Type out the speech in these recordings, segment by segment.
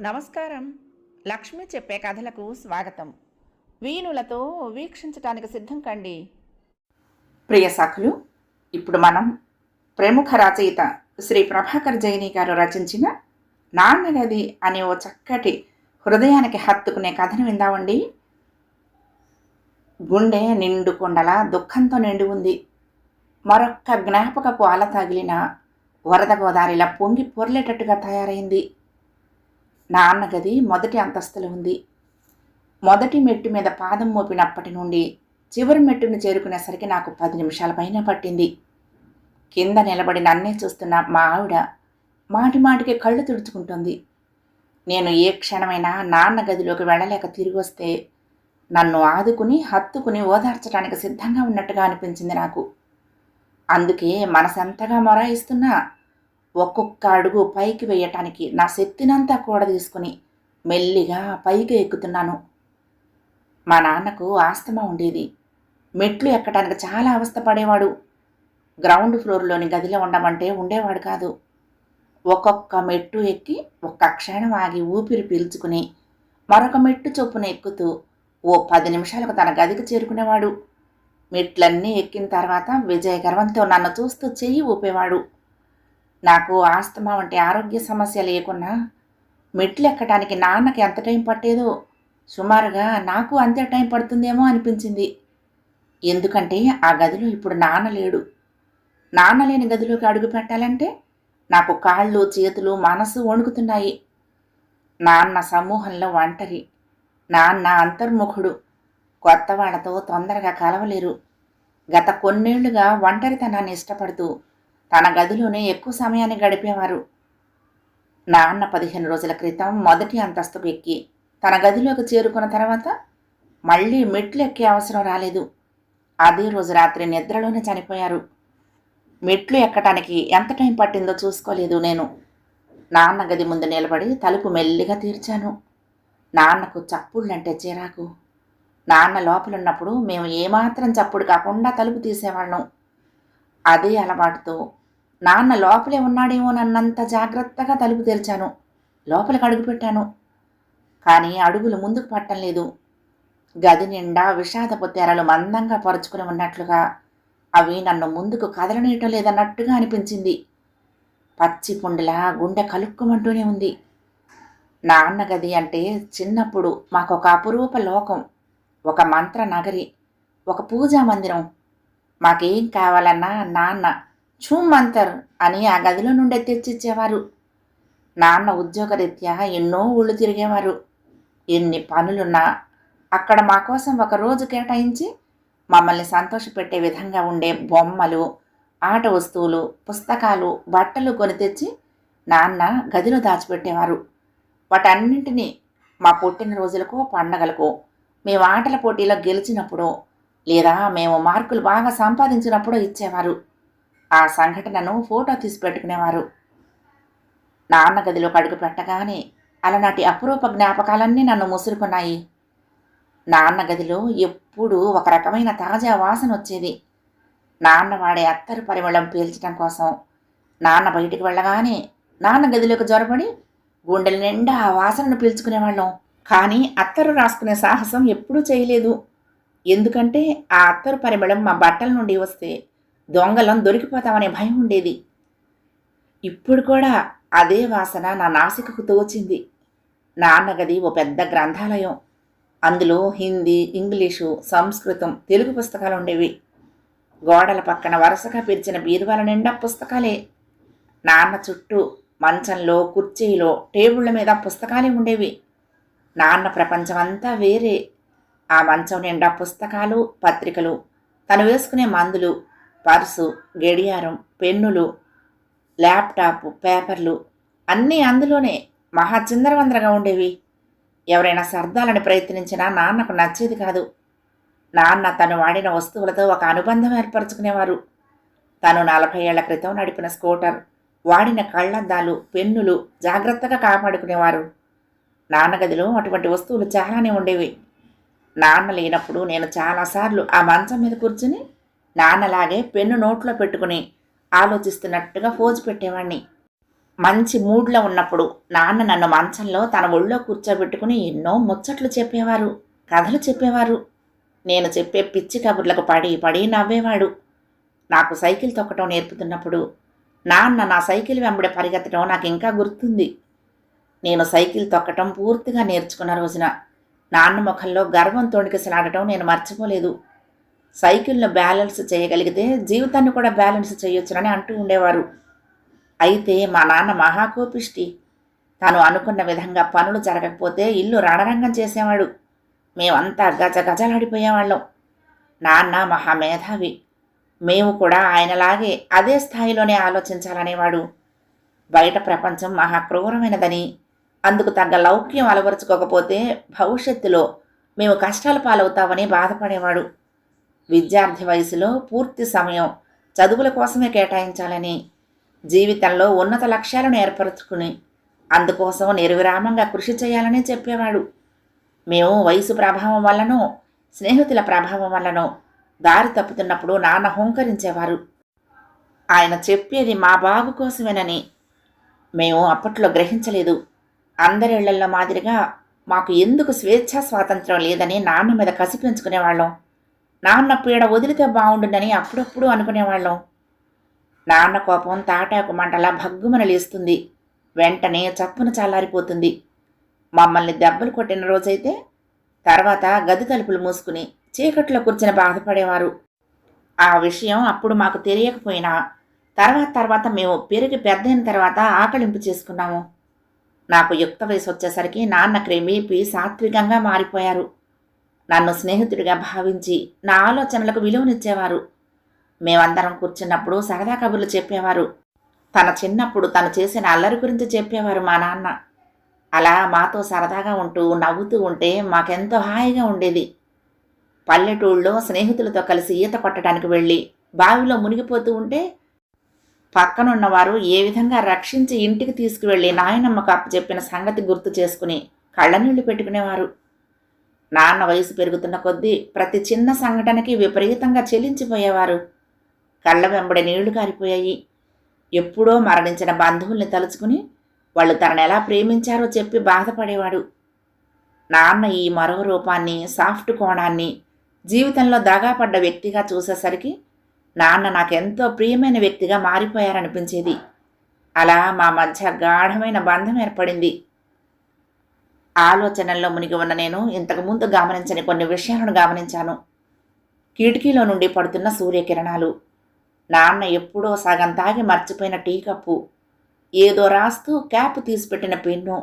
నమస్కారం. లక్ష్మి చెప్పే కథలకు స్వాగతం. వీణులతో వీక్షించటానికి సిద్ధం కండి. ప్రియ సఖులు ఇప్పుడు మనం ప్రముఖ రచయిత శ్రీ ప్రభాకర్ జైని గారు రచించిన నాన్నగది అనే ఓ చక్కటి హృదయానికి హత్తుకునే కథను విందామండి. గుండె నిండు కొండల దుఃఖంతో నిండి ఉంది. మరొక్క జ్ఞాపకపు అల తగిలిన వరద గోదారిలా పొంగి పొర్లేటట్టుగా తయారైంది. నాన్న గది మొదటి అంతస్తులో ఉంది. మొదటి మెట్టు మీద పాదం మోపినప్పటి నుండి చివరి మెట్టును చేరుకునేసరికి నాకు పది నిమిషాల పైన పట్టింది. కింద నిలబడి నన్నే చూస్తున్న మా ఆవిడ మాటి మాటికి కళ్ళు తుడుచుకుంటుంది. నేను ఏ క్షణమైనా నాన్న గదిలోకి వెళ్ళలేక తిరిగి వస్తే నన్ను ఆదుకుని హత్తుకుని ఓదార్చడానికి సిద్ధంగా ఉన్నట్టుగా అనిపించింది నాకు. అందుకే మనసెంతగా మొరాయిస్తున్నా ఒక్కొక్క అడుగు పైకి వేయటానికి నా శక్తినంతా కూడా తీసుకుని మెల్లిగా పైకి ఎక్కుతున్నాను. మా నాన్నకు ఆస్తమా ఉండేది. మెట్లు ఎక్కడానికి చాలా అవస్థపడేవాడు గ్రౌండ్ ఫ్లోర్లోని గదిలో ఉండమంటే ఉండేవాడు కాదు. ఒక్కొక్క మెట్టు ఎక్కి ఒక్క క్షణం ఆగి ఊపిరి పీల్చుకుని మరొక మెట్టు చొప్పున ఎక్కుతూ ఓ పది నిమిషాలకు తన గదికి చేరుకునేవాడు. మెట్లన్నీ ఎక్కిన తర్వాత విజయ గర్వంతో నన్ను చూస్తూ చెయ్యి ఊపేవాడు. నాకు ఆస్తమా వంటి ఆరోగ్య సమస్య లేకున్నా మెట్లు ఎక్కడానికి నాన్నకి ఎంత టైం పట్టేదో సుమారుగా నాకు అంతే టైం పడుతుందేమో అనిపించింది. ఎందుకంటే ఆ గదిలో ఇప్పుడు నాన్న లేడు. నాన్న లేని గదిలోకి అడుగు పెట్టాలంటే నాకు కాళ్ళు చేతులు మనసు వణుకుతున్నాయి. నాన్న సమూహంలో ఒంటరి. నాన్న అంతర్ముఖుడు. కొత్త వాళ్ళతో తొందరగా కలవలేరు. గత కొన్నేళ్ళుగా ఒంటరితనాన్ని ఇష్టపడుతూ తన గదిలోనే ఎక్కువ సమయాన్ని గడిపేవారు. నాన్న పదిహేను రోజుల క్రితం మొదటి అంతస్తుకు ఎక్కి తన గదిలోకి చేరుకున్న తర్వాత మళ్ళీ మెట్లు ఎక్కే అవసరం రాలేదు. అదే రోజు రాత్రి నిద్రలోనే చనిపోయారు. మెట్లు ఎక్కటానికి ఎంత టైం పట్టిందో చూసుకోలేదు నేను. నాన్న గది ముందు నిలబడి తలుపు మెల్లిగా తీర్చాను. నాన్నకు చప్పుళ్ళంటే చిరాకు. నాన్న లోపలున్నప్పుడు మేము ఏమాత్రం చప్పుడు కాకుండా తలుపు తీసేవాళ్ళం. అదే అలవాటుతో నాన్న లోపలే ఉన్నాడేమోనన్నంత జాగ్రత్తగా తలుపు తెరిచాను. లోపలికి అడుగుపెట్టాను కానీ అడుగులు ముందుకు పట్టం లేదు. గది నిండా విషాదపు తెరలు మందంగా పరుచుకుని ఉన్నట్లుగా అవి నన్ను ముందుకు కదలనీయటం లేదన్నట్టుగా అనిపించింది. పచ్చి పుండిలా గుండె కలుక్కుమంటూనే ఉంది. నాన్న గది అంటే చిన్నప్పుడు మాకొక అపురూప లోకం. ఒక మంత్ర నగరి ఒక పూజా మందిరం. మాకేం కావాలన్నా నాన్న ఛూమంతర్ అని ఆ గదిలో నుండే తెచ్చిచ్చేవారు. నాన్న ఉద్యోగరీత్యా ఎన్నో ఊళ్ళు తిరిగేవారు. ఎన్ని పనులున్నా అక్కడ మా కోసం ఒక రోజు కేటాయించి మమ్మల్ని సంతోషపెట్టే విధంగా ఉండే బొమ్మలు ఆట వస్తువులు పుస్తకాలు బట్టలు కొని తెచ్చి నాన్న గదిలో దాచిపెట్టేవారు. వాటన్నింటినీ మా పుట్టినరోజులకు పండగలకు మేము ఆటల పోటీలో గెలిచినప్పుడు లేదా మేము మార్కులు బాగా సంపాదించినప్పుడు ఇచ్చేవారు. ఆ సంఘటనను ఫోటో తీసి పెట్టుకునేవారు. నాన్న గదిలోకి అడుగు పెట్టగానే అలనాటి అపురూప జ్ఞాపకాలన్నీ నన్ను ముసురుకున్నాయి. నాన్న గదిలో ఎప్పుడూ ఒక రకమైన తాజా వాసన వచ్చేది. నాన్న వాడే అత్తరు పరిమళం పీల్చడం కోసం నాన్న బయటికి వెళ్ళగానే నాన్న గదిలోకి జ్వరపడి గుండెల నిండా ఆ వాసనను పీల్చుకునేవాళ్ళం. కానీ అత్తరు రాసుకునే సాహసం ఎప్పుడూ చేయలేదు. ఎందుకంటే ఆ అత్తరు పరిమళం మా బట్టల నుండి వస్తే దొంగలం దొరికిపోతామనే భయం ఉండేది. ఇప్పుడు కూడా అదే వాసన నా నాసికకు తోచింది. నాన్న గది ఓ పెద్ద గ్రంథాలయం. అందులో హిందీ ఇంగ్లీషు సంస్కృతం తెలుగు పుస్తకాలు ఉండేవి. గోడల పక్కన వరుసగా పిలిచిన బీరువాల నిండా పుస్తకాలే. నాన్న చుట్టూ మంచంలో కుర్చీలో టేబుళ్ళ మీద పుస్తకాలే ఉండేవి. నాన్న ప్రపంచం అంతా వేరే. ఆ మంచం నిండా పుస్తకాలు పత్రికలు తను వేసుకునే మందులు పర్సు గడియారం పెన్నులు ల్యాప్టాప్ పేపర్లు అన్నీ అందులోనే మహా చిందరవందరగా ఉండేవి. ఎవరైనా సర్దాలని ప్రయత్నించినా నాన్నకు నచ్చేది కాదు. నాన్న తను వాడిన వస్తువులతో ఒక అనుబంధం ఏర్పరచుకునేవారు. తను నలభై ఏళ్ళ క్రితం నడిపిన స్కూటర్ వాడిన కళ్ళద్దాలు పెన్నులు జాగ్రత్తగా కాపాడుకునేవారు. నాన్న గదిలో అటువంటి వస్తువులు చాలానే ఉండేవి. నాన్న లేనప్పుడు నేను చాలాసార్లు ఆ మంచం మీద కూర్చుని నాన్నలాగే పెన్ను నోట్లో పెట్టుకుని ఆలోచిస్తున్నట్టుగా ఫోజు పెట్టేవాణ్ణి. మంచి మూడ్లో ఉన్నప్పుడు నాన్న నన్ను మంచంలో తన ఒళ్ళో కూర్చోబెట్టుకుని ఎన్నో ముచ్చట్లు చెప్పేవారు కథలు చెప్పేవారు. నేను చెప్పే పిచ్చి కబుర్లకు పడి పడి నవ్వేవాడు. నాకు సైకిల్ తొక్కటం నేర్పుతున్నప్పుడు నాన్న నా సైకిల్ వెంబడి పరిగెత్తడం నాకు ఇంకా గుర్తుంది. నేను సైకిల్ తొక్కటం పూర్తిగా నేర్చుకున్న రోజున నాన్న ముఖంలో గర్వం తొణికిసలాడటం నేను మర్చిపోలేదు. సైకిల్ను బ్యాలెన్స్ చేయగలిగితే జీవితాన్ని కూడా బ్యాలెన్స్ చేయొచ్చునని అంటూ ఉండేవారు. అయితే మా నాన్న మహాకోపిష్టి. తాను అనుకున్న విధంగా పనులు జరగకపోతే ఇల్లు రణరంగం చేసేవాడు. మేమంతా గజ గజలాడిపోయేవాళ్ళం నాన్న మహామేధావి. మేము కూడా ఆయనలాగే అదే స్థాయిలోనే ఆలోచించాలనేవాడు. బయట ప్రపంచం మహా క్రూరమైనదని అందుకు తగ్గ లౌక్యం అలవరుచుకోకపోతే భవిష్యత్తులో మేము కష్టాల పాలవుతామని బాధపడేవాడు. విద్యార్థి వయసులో పూర్తి సమయం చదువుల కోసమే కేటాయించాలని జీవితంలో ఉన్నత లక్ష్యాలను ఏర్పరచుకుని అందుకోసం నిర్విరామంగా కృషి చేయాలని చెప్పేవాడు. మేము వయసు ప్రభావం వల్లనో స్నేహితుల ప్రభావం వల్లనో దారి తప్పుతున్నప్పుడు నాన్న హుంకరించేవారు. ఆయన చెప్పేది మా బాబు కోసమేనని మేము అప్పట్లో గ్రహించలేదు. అందరిళ్ళల్లో మాదిరిగా మాకు ఎందుకు స్వేచ్ఛా స్వాతంత్రం లేదని నాన్న మీద కసి పెంచుకునేవాళ్ళం. నాన్న పీడ వదిలితే బాగుండునని అప్పుడప్పుడు అనుకునేవాళ్ళం. నాన్న కోపం తాటాకు మంటలా భగ్గుమన లేస్తుంది వెంటనే చప్పున చల్లారిపోతుంది. మమ్మల్ని దెబ్బలు కొట్టిన రోజైతే తర్వాత గది తలుపులు మూసుకుని చీకట్లో కూర్చుని బాధపడేవారు. ఆ విషయం అప్పుడు మాకు తెలియకపోయినా తర్వాత తర్వాత మేము పెరిగి పెద్దయిన తర్వాత ఆకలింపు చేసుకున్నాము. నాకు యుక్త వయసు వచ్చేసరికి నాన్న క్రమేపీ సాత్వికంగా మారిపోయారు. నన్ను స్నేహితుడిగా భావించి నా ఆలోచనలకు విలువనిచ్చేవారు. మేమందరం కూర్చున్నప్పుడు సరదా కబుర్లు చెప్పేవారు. తన చిన్నప్పుడు తను చేసిన అల్లరి గురించి చెప్పేవారు మా నాన్న. అలా మాతో సరదాగా ఉంటూ నవ్వుతూ ఉంటే మాకెంతో హాయిగా ఉండేది. పల్లెటూళ్ళలో స్నేహితులతో కలిసి ఈత కొట్టడానికి వెళ్ళి బావిలో మునిగిపోతూ ఉంటే పక్కనున్నవారు ఏ విధంగా రక్షించి ఇంటికి తీసుకువెళ్ళి నాయనమ్మకు అప్పచెప్పిన సంగతి గుర్తు చేసుకుని కళ్ళనీళ్ళు పెట్టుకునేవారు. నాన్న వయసు పెరుగుతున్న కొద్దీ ప్రతి చిన్న సంఘటనకి విపరీతంగా చెల్లించిపోయేవారు కళ్ళ వెంబడి నీళ్ళు కారిపోయాయి. ఎప్పుడో మరణించిన బంధువుల్ని తలుచుకుని వాళ్ళు తనని ఎలా ప్రేమించారో చెప్పి బాధపడేవాడు. నాన్న ఈ మరో రూపాన్ని సాఫ్ట్ కోణాన్ని జీవితంలో దాగాపడ్డ వ్యక్తిగా చూసేసరికి నాన్న నాకెంతో ప్రియమైన వ్యక్తిగా మారిపోయారనిపించేది. అలా మా మధ్య గాఢమైన బంధం ఏర్పడింది. ఆలోచనల్లో మునిగి ఉన్న నేను ఇంతకుముందు గమనించని కొన్ని విషయాలను గమనించాను. కిటికీలో నుండి పడుతున్న సూర్యకిరణాలు. నాన్న ఎప్పుడో సగం తాగి మర్చిపోయిన టీ కప్పు. ఏదో రాస్తూ క్యాప్ తీసిపెట్టిన పెన్ను.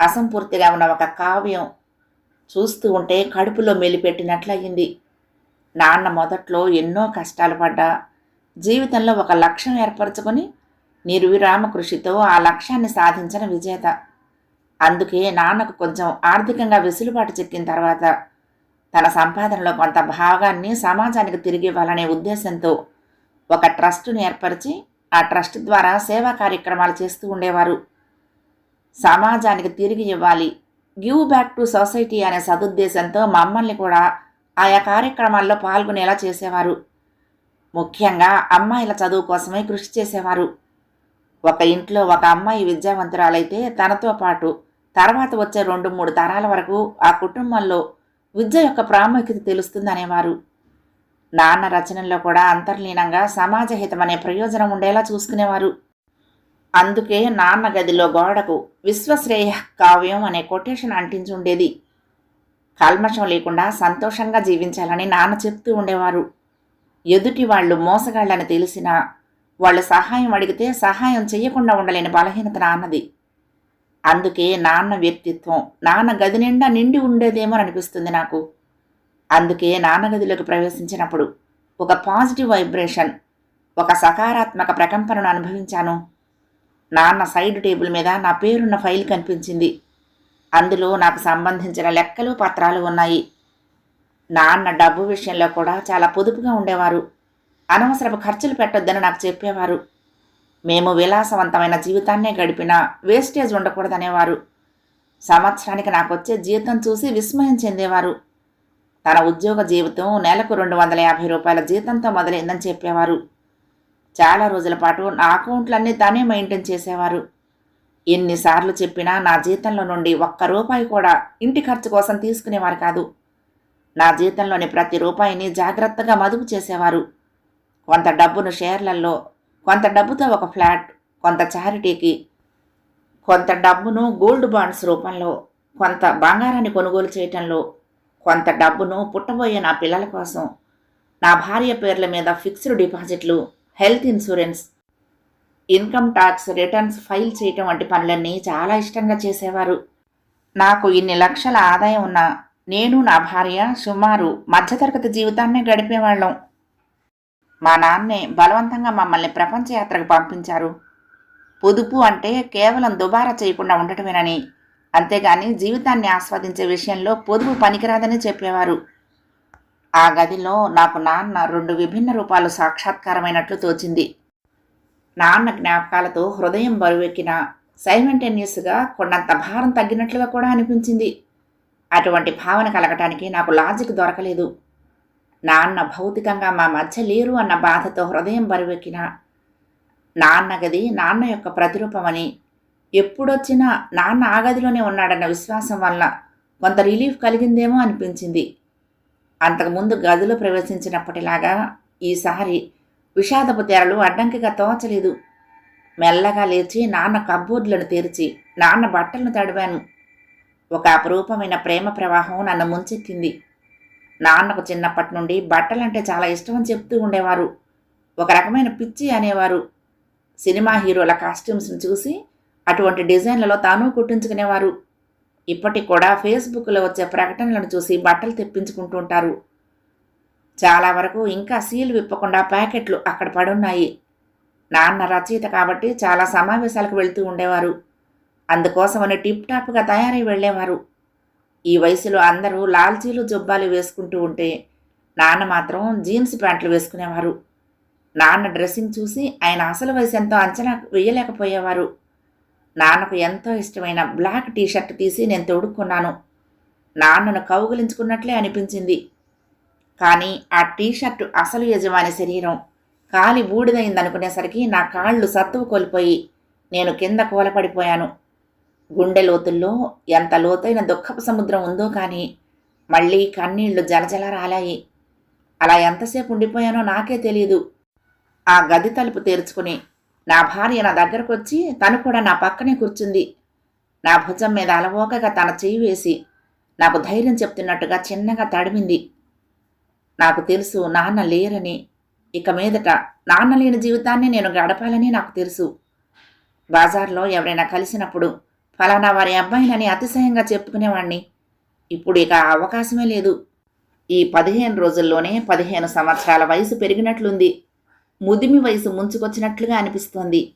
అసంపూర్తిగా ఉన్న ఒక కావ్యం. చూస్తూ ఉంటే కడుపులో మెలిపెట్టినట్లయింది. నాన్న మొదట్లో ఎన్నో కష్టాలు పడ్డా. జీవితంలో ఒక లక్ష్యం ఏర్పరచుకొని నిర్విరామ కృషితో ఆ లక్ష్యాన్ని సాధించిన విజేత. అందుకే నాన్నకు కొంచెం ఆర్థికంగా వెసులుబాటు చెక్కిన తర్వాత తన సంపాదనలో కొంత భాగాన్ని సమాజానికి తిరిగి ఇవ్వాలనే ఉద్దేశంతో ఒక ట్రస్టును ఏర్పరిచి ఆ ట్రస్ట్ ద్వారా సేవా కార్యక్రమాలు చేస్తూ ఉండేవారు. సమాజానికి తిరిగి ఇవ్వాలి గివ్ బ్యాక్ టు సొసైటీ అనే సదుద్దేశంతో మమ్మల్ని కూడా ఆయా కార్యక్రమాల్లో పాల్గొనేలా చేసేవారు. ముఖ్యంగా అమ్మాయిల చదువు కోసమే కృషి చేసేవారు. ఒక ఇంట్లో ఒక అమ్మాయి విద్యావంతురాలైతే తనతో పాటు తర్వాత వచ్చే రెండు మూడు తరాల వరకు ఆ కుటుంబంలో విద్య యొక్క ప్రాముఖ్యత తెలుస్తుందనేవారు నాన్న రచనల్లో కూడా అంతర్లీనంగా సమాజహితం అనే ప్రయోజనం ఉండేలా చూసుకునేవారు. అందుకే నాన్న గదిలో గోడకు విశ్వశ్రేయ కావ్యం అనే కొటేషన్ అంటించి ఉండేది. కల్మషం లేకుండా సంతోషంగా జీవించాలని నాన్న చెప్తూ ఉండేవారు. ఎదుటి వాళ్ళు మోసగాళ్ళని తెలిసినా వాళ్ళు సహాయం అడిగితే సహాయం చేయకుండా ఉండలేని బలహీనత నాన్నది. అందుకే నాన్న వ్యక్తిత్వం నాన్న గది నిండా నిండి ఉండేదేమో అనిపిస్తుంది నాకు. అందుకే నాన్న గదిలోకి ప్రవేశించినప్పుడు ఒక పాజిటివ్ వైబ్రేషన్ ఒక సకారాత్మక ప్రకంపనను అనుభవించాను. నాన్న సైడ్ టేబుల్ మీద నా పేరున్న ఫైల్ కనిపించింది. అందులో నాకు సంబంధించిన లెక్కలు పత్రాలు ఉన్నాయి. నాన్న డబ్బు విషయంలో కూడా చాలా పొదుపుగా ఉండేవారు. అనవసరపు ఖర్చులు పెట్టొద్దని నాకు చెప్పేవారు. మేము విలాసవంతమైన జీవితాన్నే గడిపినా వేస్టేజ్ ఉండకూడదనేవారు. సంవత్సరానికి నాకు వచ్చే జీతం చూసి విస్మయం చెందేవారు. తన ఉద్యోగ జీవితం నెలకు రెండు వందల యాభై రూపాయల జీతంతో మొదలైందని చెప్పేవారు. చాలా రోజుల పాటు నా అకౌంట్లన్నీ తానే మెయింటైన్ చేసేవారు. ఎన్నిసార్లు చెప్పినా నా జీతంలో నుండి ఒక్క రూపాయి కూడా ఇంటి ఖర్చు కోసం తీసుకునేవారు కాదు. నా జీతంలోని ప్రతి రూపాయిని జాగ్రత్తగా మదుపు చేసేవారు. కొంత డబ్బును షేర్లలో కొంత డబ్బుతో ఒక ఫ్లాట్ కొంత చారిటీకి కొంత డబ్బును గోల్డ్ బాండ్స్ రూపంలో కొంత బంగారాన్ని కొనుగోలు చేయటంలో కొంత డబ్బును పుట్టబోయే నా పిల్లల కోసం నా భార్య పేర్ల మీద ఫిక్స్డ్ డిపాజిట్లు health insurance income tax returns file చేయటం వంటి పనులన్నీ చాలా ఇష్టంగా చేసేవారు. నాకు ఇన్ని లక్షల ఆదాయం ఉన్న నేను నా భార్య సుమారు మధ్యతరగతి జీవితాన్నే గడిపేవాళ్ళం. మా నాన్నే బలవంతంగా మమ్మల్ని ప్రపంచ యాత్రకు పంపించారు. పొదుపు అంటే కేవలం దుబారా చేయకుండా ఉండటమేనని. అంతేగాని జీవితాన్ని ఆస్వాదించే విషయంలో పొదుపు పనికిరాదని చెప్పేవారు. ఆ గదిలో నాకు నాన్న రెండు విభిన్న రూపాలు సాక్షాత్కారమైనట్లు తోచింది. నాన్న జ్ఞాపకాలతో హృదయం బరువెక్కిన సైమెంటేనియస్గా కొండంత భారం తగ్గినట్లుగా కూడా అనిపించింది. అటువంటి భావన కలగటానికి నాకు లాజిక్ దొరకలేదు. నాన్న భౌతికంగా మా మధ్య లేరు అన్న బాధతో హృదయం బరువెక్కిన నాన్న గది నాన్న యొక్క ప్రతిరూపమని ఎప్పుడొచ్చినా నాన్న ఆ గదిలోనే ఉన్నాడన్న విశ్వాసం వల్ల కొంత రిలీఫ్ కలిగిందేమో అనిపించింది. అంతకుముందు గదిలో ప్రవేశించినప్పటిలాగా ఈసారి విషాదపు తెరలు అడ్డంకిగా తోచలేదు. మెల్లగా లేచి నాన్న కబ్బోర్డులను తెరిచి నాన్న బట్టలను తడివాను ఒక అపురూపమైన ప్రేమ ప్రవాహం నన్ను ముంచెత్తింది. నాన్నకు చిన్నప్పటి నుండి బట్టలంటే చాలా ఇష్టం అని చెప్తూ ఉండేవారు. ఒక రకమైన పిచ్చి అనేవారు. సినిమా హీరోల కాస్ట్యూమ్స్ని చూసి అటువంటి డిజైన్లలో తాను కుట్టించుకునేవారు. ఇప్పటికి కూడా ఫేస్బుక్లో వచ్చే ప్రకటనలను చూసి బట్టలు తెప్పించుకుంటూ ఉంటారు. చాలా వరకు ఇంకా సీలు విప్పకుండా ప్యాకెట్లు అక్కడ పడున్నాయి. నాన్న రచయిత కాబట్టి చాలా సమావేశాలకు వెళ్తూ ఉండేవారు. అందుకోసమని టిప్ టాప్గా తయారై వెళ్ళేవారు. ఈ వయసులో అందరూ లాల్చీలు జుబ్బాలు వేసుకుంటూ ఉంటే నాన్న మాత్రం జీన్స్ ప్యాంట్లు వేసుకునేవారు. నాన్న డ్రెస్సింగ్ చూసి ఆయన అసలు వయసు ఎంతో అంచనా వేయలేకపోయేవారు. నాన్నకు ఎంతో ఇష్టమైన బ్లాక్ టీషర్ట్ తీసి నేను తొడుక్కున్నాను. నాన్నను కౌగులించుకున్నట్లే అనిపించింది. కానీ ఆ టీషర్ట్ అసలు యజమాని శరీరం. కాలి బూడిదైందనుకునేసరికి నా కాళ్ళు సత్తువు కోల్పోయి నేను కింద కూలపడిపోయాను. గుండె లోతుల్లో ఎంత లోతైన దుఃఖపు సముద్రం ఉందో కానీ మళ్ళీ కన్నీళ్ళు జలజల రాలాయి. అలా ఎంతసేపు ఉండిపోయానో నాకే తెలియదు ఆ గది తలుపు తెరుచుకుని నా భార్య నా దగ్గరకు వచ్చి తను కూడా నా పక్కనే కూర్చుంది. నా భుజం మీద అలవోకగా తన చెయ్యి వేసి నాకు ధైర్యం చెప్తున్నట్టుగా చిన్నగా తడిమింది. నాకు తెలుసు నాన్న లేరని ఇక మీదట నాన్న లేని జీవితాన్ని నేను గడపాలని నాకు తెలుసు. బాజార్లో ఎవరైనా కలిసినప్పుడు ఫలానా వారి అబ్బాయినని అతిశయంగా చెప్పుకునేవాణ్ణి. ఇప్పుడు ఇక అవకాశమే లేదు. ఈ పదిహేను రోజుల్లోనే పదిహేను సంవత్సరాల వయసు పెరిగినట్లుంది. ముదిమి వయసు ముంచుకొచ్చినట్లుగా అనిపిస్తోంది.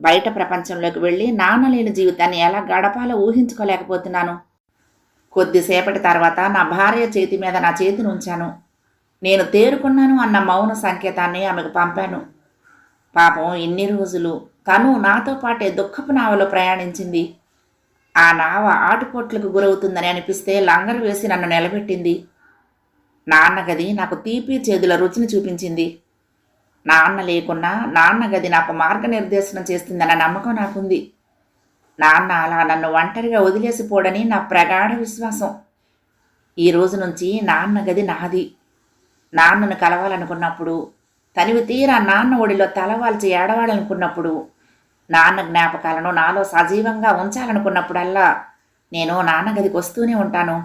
బయట ప్రపంచంలోకి వెళ్ళి నాన్న లేని జీవితాన్ని ఎలా గడపాలో ఊహించుకోలేకపోతున్నాను. కొద్దిసేపటి తర్వాత నా భార్య చేతి మీద నా చేతిని ఉంచాను. నేను తేరుకున్నాను అన్న మౌన సంకేతాన్ని ఆమెకు పంపాను. పాపం ఇన్ని రోజులు తను నాతో పాటే దుఃఖపు నావలో ప్రయాణించింది. ఆ నావ ఆటుపోట్లకు గురవుతుందని అనిపిస్తే లంగరు వేసి నన్ను నిలబెట్టింది. నాన్న గది నాకు తీపి చేదుల రుచిని చూపించింది. నాన్న లేకున్నా నాన్న గది నాకు మార్గనిర్దేశనం చేస్తుందన్న నమ్మకం నాకుంది. నాన్న అలా నన్ను ఒంటరిగా వదిలేసిపోడని నా ప్రగాఢ విశ్వాసం. ఈ రోజు నుంచి నాన్న గది నాది. నాన్నను కలవాలనుకున్నప్పుడు తనివి తీరా నాన్న ఒడిలో తలవాల్చి ఏడవాలనుకున్నప్పుడు నాన్న జ్ఞాపకాలను నాలో సజీవంగా ఉంచాలనుకున్నప్పుడల్లా నేను నాన్న గదికి వస్తూనే ఉంటాను.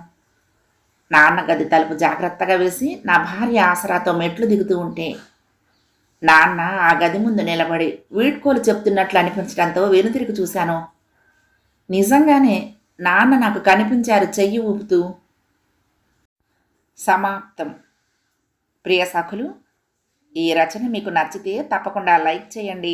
నాన్న గది తలుపు జాగ్రత్తగా వేసి నా భార్య ఆసరాతో మెట్లు దిగుతూ ఉంటే నాన్న ఆ గది ముందు నిలబడి వీడ్కోలు చెప్తున్నట్లు అనిపించడంతో వెనుతిరిగి చూశాను. నిజంగానే నాన్న నాకు కనిపించారు చెయ్యి ఊపుతూ. సమాప్తం. ప్రియ సఖులు ఈ రచన మీకు నచ్చితే తప్పకుండా లైక్ చేయండి